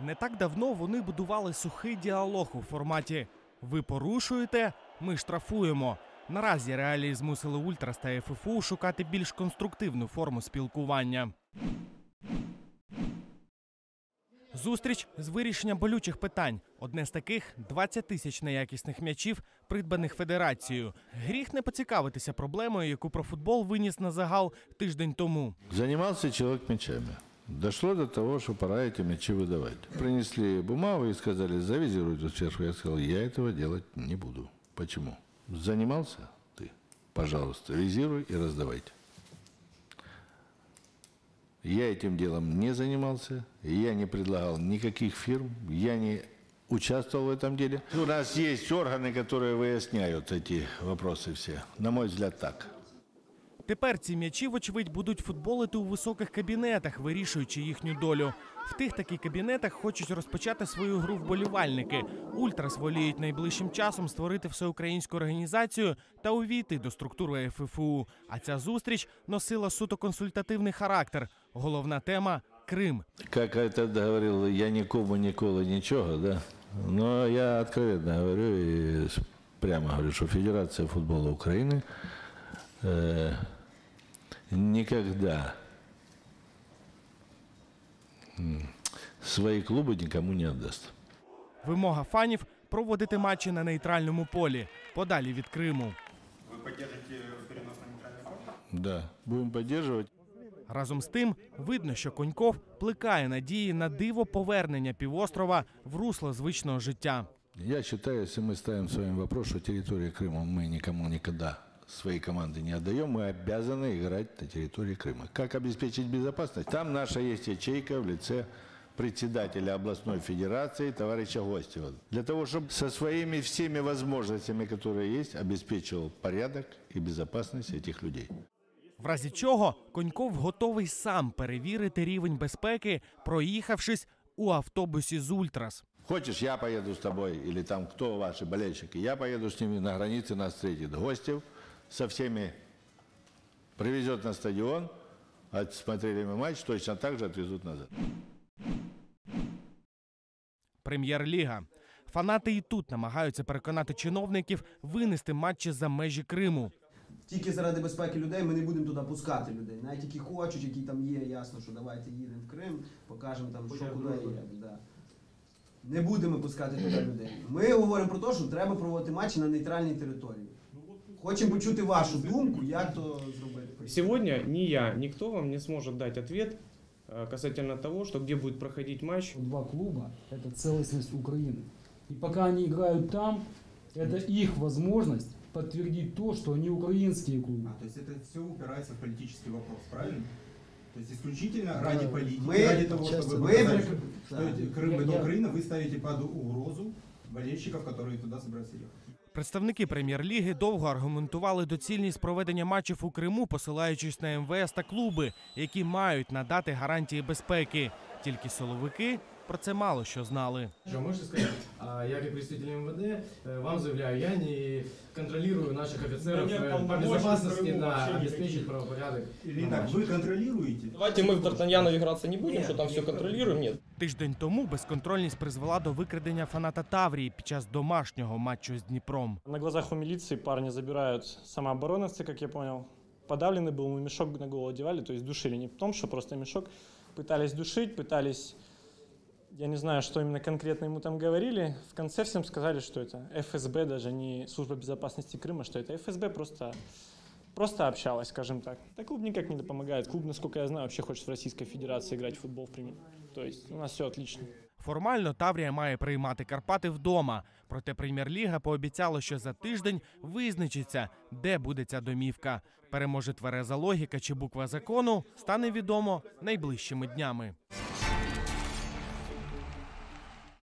Не так давно вони будували сухий діалог у форматі Ви порушуєте, ми штрафуємо. Наразі реалії змусили Ультрас та ФФУ шукати більш конструктивну форму спілкування. Зустріч з вирішенням болючих питань. Одне з таких 20 тисяч неякісних м'ячів, придбаних федерацією. Гріх не поцікавитися проблемою, яку про футбол виніс на загал тиждень тому. Занимался человек мячами. Дошло до того, что пора эти мячи выдавать. Принесли бумагу и сказали, завизируйте сверху. Я сказал, я этого делать не буду. Почему? Занимался ты? Пожалуйста, визируй и раздавайте. Я этим делом не занимался, я не предлагал никаких фирм, я не участвовал в этом деле. У нас есть органы, которые выясняют эти вопросы все. На мой взгляд, так. Тепер ці м'ячі, вочевидь, будуть футболити у високих кабінетах, вирішуючи їхню долю. В тих таких кабінетах хочуть розпочати свою гру вболівальники. Ультрас воліють найближчим часом створити всеукраїнську організацію та увійти до структури ФФУ. А ця зустріч носила суто консультативний характер. Головна тема Крим. Как это говорил, я нікому ніколи нічого, да? Но я откровенно говорю с- прямо говорю, что Федерация футбола Украины э, никогда м, свои клубы никому не отдаст. Вимога фанів проводити матчі на нейтральному полі, подалі від Криму. Вы поддержите перенос на нейтральный фронт? Да, будем поддерживать. Разом з тим, видно, що Коньков плекає надії на диво повернення півострова в русло звичного життя. Я считаю, если мы ставим с вами вопрос, что территорию Крыма мы никому никогда своей команды не отдаем, мы обязаны играть на территории Крыма. Как обеспечить безопасность? Там наша есть ячейка в лице председателя областной федерации товарища Гостева. Для того, чтобы со своими всеми возможностями, которые есть, обеспечивал порядок и безопасность этих людей. В разі чого Коньков готовий сам перевірити рівень безпеки, проїхавшись у автобусі з Ультрас. Хочешь, я поеду с тобой, или там кто ваши болельщики, я поеду с ними на границе, нас встретит Гостев, со всеми привезет на стадион, отсмотрели мы матч, точно так же отвезут назад. Прем'єр-ліга. Фанати і тут намагаються переконати чиновників винести матчі за межі Криму. Тільки заради безпеки людей ми не будемо туди пускати людей. Навіть які хочуть, які там є, ясно, що давайте їдемо в Крим, покажемо там, що куди є. Да. Не будемо пускати туди людей. Ми говоримо про те, що треба проводити матчі на нейтральній території. Хочемо почути вашу думку, як то зробити. Сегодня ни я, никто вам не сможет дать ответ э, касательно того, что где будет проходить матч. Два клуба – это целостность Украины. И пока они играют там, это их возможность подтвердить то, что они украинские клубы. А, то есть это все упирается в политический вопрос, правильно? То есть исключительно ради политики, Мы- ради того, чтобы мы- показать, Да. что Крым Я- это я- Украина, вы ставите под угрозу болельщиков, которые туда собираются ехать. Представники прем'єр-ліги довго аргументували доцільність проведення матчів у Криму, посилаючись на МВС та клуби, які мають надати гарантії безпеки. Тільки силовики про це мало що знали. Что, можете сказать, а, я как представитель МВД э, вам заявляю, я не контролирую наших офицеров Да нет э, по полномочий в безопасности, Крыму да, вообще обеспечить никаких. правопорядок. Или на так, матче. вы контролируете? Давайте мы в Д'Артаньяна играться не будем, Нет, что там все никто- контролируем, нет. Тиждень тому безконтрольність призвела до викрадення фаната Таврії під час домашнього матчу з Дніпром. На глазах у милиции парни забирают самообороновцы, как я понял. Подавленный был, ему мешок на голову одевали, то есть душили. Не в том, что просто мешок. Пытались душить, пытались... Я не знаю, что именно конкретно ему там говорили. В конце всем сказали, что это ФСБ, даже не Служба безопасности Крыма, что это ФСБ просто, просто общалась, скажем так. Да клуб никак не помогает. Клуб, насколько я знаю, вообще хочет в Российской Федерации играть в футбол в пример. То есть у нас все отлично. Формально Таврія має приймати Карпати вдома. Проте прем'єр-ліга пообіцяла, що за тиждень визначиться, де буде ця домівка. Переможе твереза логіка чи буква закону, стане відомо найближчими днями.